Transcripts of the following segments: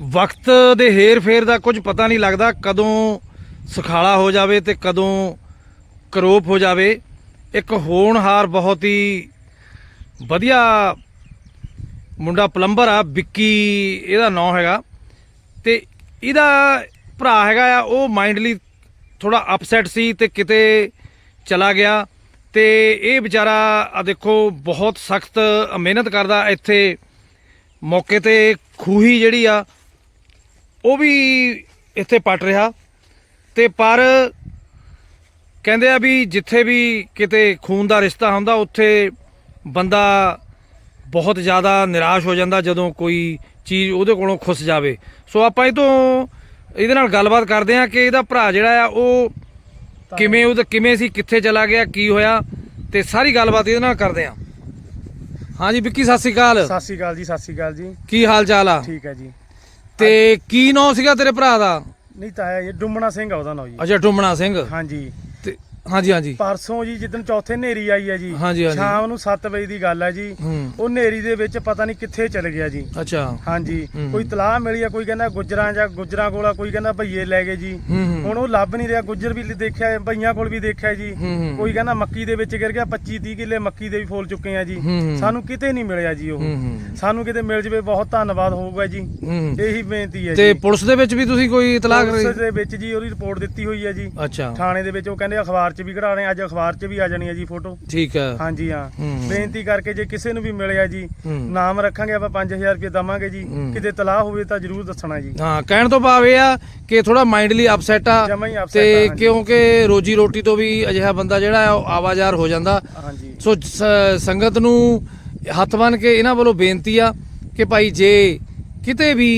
ਵਕਤ ਦੇ ਹੇਰ ਫੇਰ ਦਾ ਕੁਝ ਪਤਾ ਨਹੀਂ ਲੱਗਦਾ ਕਦੋਂ ਸੁਖਾਲਾ ਹੋ ਜਾਵੇ ਤੇ ਕਦੋਂ ਕਰੋਪ ਹੋ ਜਾਵੇ। ਇੱਕ ਹੋਣਹਾਰ ਬਹੁਤ ਹੀ ਵਧੀਆ ਮੁੰਡਾ ਪਲੰਬਰ ਆ, ਵਿੱਕੀ ਇਹਦਾ ਨਾਂ ਹੈਗਾ ਤੇ ਇਹਦਾ ਭਰਾ ਹੈਗਾ ਆ, ਉਹ ਮਾਈਂਡਲੀ ਥੋੜਾ ਅਪਸੈਟ ਸੀ ਤੇ ਕਿਤੇ ਚਲਾ ਗਿਆ ਤੇ ਇਹ ਵਿਚਾਰਾ ਆ ਦੇਖੋ, ਬਹੁਤ ਸਖਤ ਮਿਹਨਤ ਕਰਦਾ ਇੱਥੇ ਮੌਕੇ ਤੇ ਖੂਹੀ ਜਿਹੜੀ ਆ ਉਹ ਵੀ ਇੱਥੇ ਪਟ ਰਿਹਾ। ਤੇ ਪਰ ਕਹਿੰਦੇ ਆ ਵੀ ਜਿੱਥੇ ਵੀ ਕਿਤੇ ਖੂਨ ਦਾ ਰਿਸ਼ਤਾ ਹੁੰਦਾ ਉੱਥੇ ਬੰਦਾ ਬਹੁਤ ਜ਼ਿਆਦਾ ਨਿਰਾਸ਼ ਹੋ ਜਾਂਦਾ ਜਦੋਂ ਕੋਈ ਚੀਜ਼ ਉਹਦੇ ਕੋਲੋਂ ਖੁੱਸ ਜਾਵੇ। ਸੋ ਆਪਾਂ ਇਹ ਤੋਂ ਇਹਦੇ ਨਾਲ ਗੱਲਬਾਤ ਕਰਦੇ ਆ ਕਿ ਇਹਦਾ ਭਰਾ ਜਿਹੜਾ ਆ ਉਹ ਕਿਵੇਂ ਉਹ ਕਿਵੇਂ ਸੀ ਕਿੱਥੇ ਚਲਾ ਗਿਆ ਕੀ ਹੋਇਆ ਤੇ ਸਾਰੀ ਗੱਲਬਾਤ ਇਹਦੇ ਨਾਲ ਕਰਦੇ ਆ ਹਾਂਜੀ ਵਿੱਕੀ ਸਤਿ ਸ਼੍ਰੀ ਅਕਾਲ। ਸਤਿ ਸ਼੍ਰੀ ਅਕਾਲ ਜੀ ਸਤਿ ਸ਼੍ਰੀ ਅਕਾਲ ਜੀ। ਕੀ ਹਾਲ ਚਾਲ ਆ? ਠੀਕ ਹੈ ਜੀ। ਤੇ ਕੀ ਨਾਂ ਸੀਗਾ ਤੇਰੇ ਭਰਾ ਦਾ? ਨਹੀਂ ਤਾਂ ਹੈ ਜੀ ਡੁੰਮਣਾ ਸਿੰਘ ਆ ਉਹਦਾ ਨਾਂ ਜੀ। ਅੱਛਾ ਟੁੰਮਣਾ ਸਿੰਘ। ਹਾਂਜੀ। ਹਾਂਜੀ ਹਾਂਜੀ। ਪਰਸੋਂ ਜੀ ਜਿੱਦਣ ਚੌਥੇ ਨੇਰੀ ਆਈ ਹੈ ਜੀ ਹਾਂਜੀ, ਹਾਂਜੀ। ਸ਼ਾਮ ਨੂੰ 7 ਵਜੇ ਦੀ ਗੱਲ ਹੈ ਜੀ। ਹੂੰ। ਉਹ ਨੇਰੀ ਦੇ ਵਿੱਚ ਪਤਾ ਨਹੀਂ ਕਿੱਥੇ ਚਲ ਗਿਆ ਜੀ। ਅੱਛਾ। ਹਾਂਜੀ ਹੂੰ। ਕੋਈ ਤਲਾਹ ਮਿਲੀ ਆ ਕੋਈ ਕਹਿੰਦਾ ਗੁੱਜਰਾਂ ਜਾਂ ਗੁੱਜਰਾਂ ਕੋਲ ਕੋਈ ਕਹਿੰਦਾ ਭਈਏ ਲੈ ਗਏ ਜੀ। ਹੂੰ ਹੂੰ। ਹੁਣ ਉਹ ਲੱਭ ਨਹੀਂ ਰਿਹਾ ਗੁੱਜਰ ਵੀ ਦੇਖਿਆ ਭਈਆਂ ਕੋਲ ਵੀ ਦੇਖਿਆ ਜੀ। ਹੂੰ, ਹੂੰ। ਕੋਈ ਕਹਿੰਦਾ ਮੱਕੀ ਦੇ ਵਿੱਚ ਗਿਰ ਗਿਆ 25 30 ਕਿੱਲੇ ਮੱਕੀ ਦੇ ਵੀ ਫੋਲ ਚੁੱਕੇ ਆ ਜੀ। ਹੂੰ, ਹੂੰ। ਸਾਨੂੰ ਕਿਤੇ ਨਹੀਂ ਮਿਲਿਆ ਜੀ ਉਹ। ਹੂੰ ਹੂੰ। ਸਾਨੂੰ ਕਿਤੇ ਮਿਲ ਜਵੇ ਬਹੁਤ ਧੰਨਵਾਦ ਹੋਊਗਾ ਜੀ। ਹੂੰ। ਇਹੀ ਬੇਨਤੀ ਹੈ ਤੇ ਜੀ। ਪੁਲਿਸ ਦੇ ਵਿੱਚ ਵੀ ਤੁਸੀਂ ਕੋਈ ਇਤਲਾਹ ਪੁਲਿਸ ਕਰੀ? ਦੇ ਵਿੱਚ ਜੀ ਉਹਦੀ ਰਿਪੋਰਟ ਦਿੱਤੀ ਹੋਈ ਹੈ ਜੀ। ਅੱਛਾ। ਥਾਣੇ ਦੇ ਵਿੱਚ ਉਹ ਕਹਿੰਦੇ ਅਖਬਾਰ 'ਚ ਵੀ ਕਢਾ ਰਹੇ ਅੱਜ ਅਖਬਾਰ 'ਚ ਵੀ ਆ ਜਾਣੀ ਹੈ ਜੀ ਫੋਟੋ ਠੀਕ ਹੈ ਹਾਂਜੀ ਹਾਂ ਹੂੰ। ਬੇਨਤੀ ਕਰਕੇ ਜੇ ਕਿਸੇ ਨੂੰ ਵੀ ਮਿਲਿਆ ਜੀ ਹੂੰ। ਨਾਮ ਰੱਖਾਂਗੇ ਆਪਾਂ 5000 ਰੁਪਏ ਦਵਾਂਗੇ ਜੀ ਹੂੰ। ਕਿਤੇ ਤਲਾਹ ਹੋਵੇ ਤਾਂ ਜਰੂਰ ਦੱਸਣਾ ਜੀ ਹਾਂ ਕਹਿਣ ਤੋਂ ਭਾਵ ਇਹ ਆ ਕਿ ਥੋੜਾ ਮਾਈਂਡਲੀ ਅਪਸੈਟ ਆ ਜਮਾਂ ਹੀ upset ਤੇ ਆ, ਹਾਂਜੀ। ਕਿਉਂਕਿ ਰੋਜੀ ਰੋਟੀ ਤੋਂ ਵੀ ਅਜਿਹਾ ਬੰਦਾ ਜਿਹੜਾ ਆ ਉਹ ਆਵਾਜ਼ਾਰ ਹੋ ਜਾਂਦਾ ਹਾਂਜੀ ਸੋ ਸ- ਸੰਗਤ ਨੂੰ ਹੱਥ ਬੰਨ ਕੇ ਇਹਨਾਂ ਵੱਲੋਂ ਬੇਨਤੀ ਆ ਕਿ ਭਾਈ ਜੇ ਕਿਤੇ ਵੀ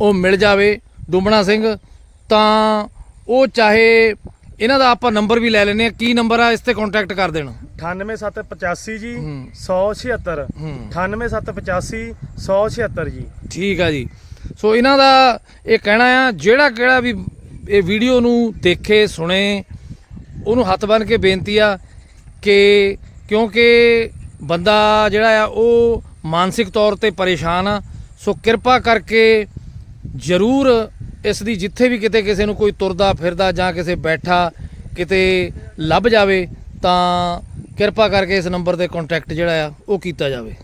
ਉਹ ਮਿਲ ਜਾਵੇ ਡੁੰਬਣਾ ਸਿੰਘ ਤਾਂ ਉਹ ਚਾਹੇ ਇਹਨਾਂ ਦਾ ਆਪਾਂ ਨੰਬਰ ਵੀ ਲੈ ਲੈਨੇ ਆ ਕੀ ਨੰਬਰ ਆ? ਇਸ ਤੇ ਕੰਟੈਕਟ ਕਰ ਦੇਣਾ। 98785 ਜੀ ਹੂੰ। 176 ਹੂੰ। 98785 176 ਜੀ। ਠੀਕ ਆ ਜੀ। ਸੋ ਇਹਨਾਂ ਦਾ ਇਹ ਕਹਿਣਾ ਆ ਜਿਹੜਾ ਕਿਹੜਾ ਵੀ ਇਹ ਵੀਡੀਓ ਨੂੰ ਦੇਖੇ ਸੁਣੇ ਉਹਨੂੰ ਹੱਥ ਬੰਨ ਕੇ ਬੇਨਤੀ ਆ ਕਿ ਕਿਉਂਕਿ ਬੰਦਾ ਜਿਹੜਾ ਆ ਉਹ ਮਾਨਸਿਕ ਤੌਰ ਤੇ ਪਰੇਸ਼ਾਨ ਆ। ਸੋ ਕਿਰਪਾ ਕਰਕੇ ਜ਼ਰੂਰ ਇਸ ਦੀ ਜਿੱਥੇ ਵੀ ਕਿਤੇ ਕਿਸੇ ਨੂੰ ਕੋਈ ਤੁਰਦਾ, ਫਿਰਦਾ ਜਾਂ ਕਿਸੇ ਬੈਠਾ ਕਿਤੇ ਲੱਭ ਜਾਵੇ, ਤਾਂ ਕਿਰਪਾ ਕਰਕੇ ਇਸ ਨੰਬਰ ਤੇ ਕੰਟੈਕਟ ਜਿਹੜਾ ਆ, ਉਹ ਕੀਤਾ ਜਾਵੇ।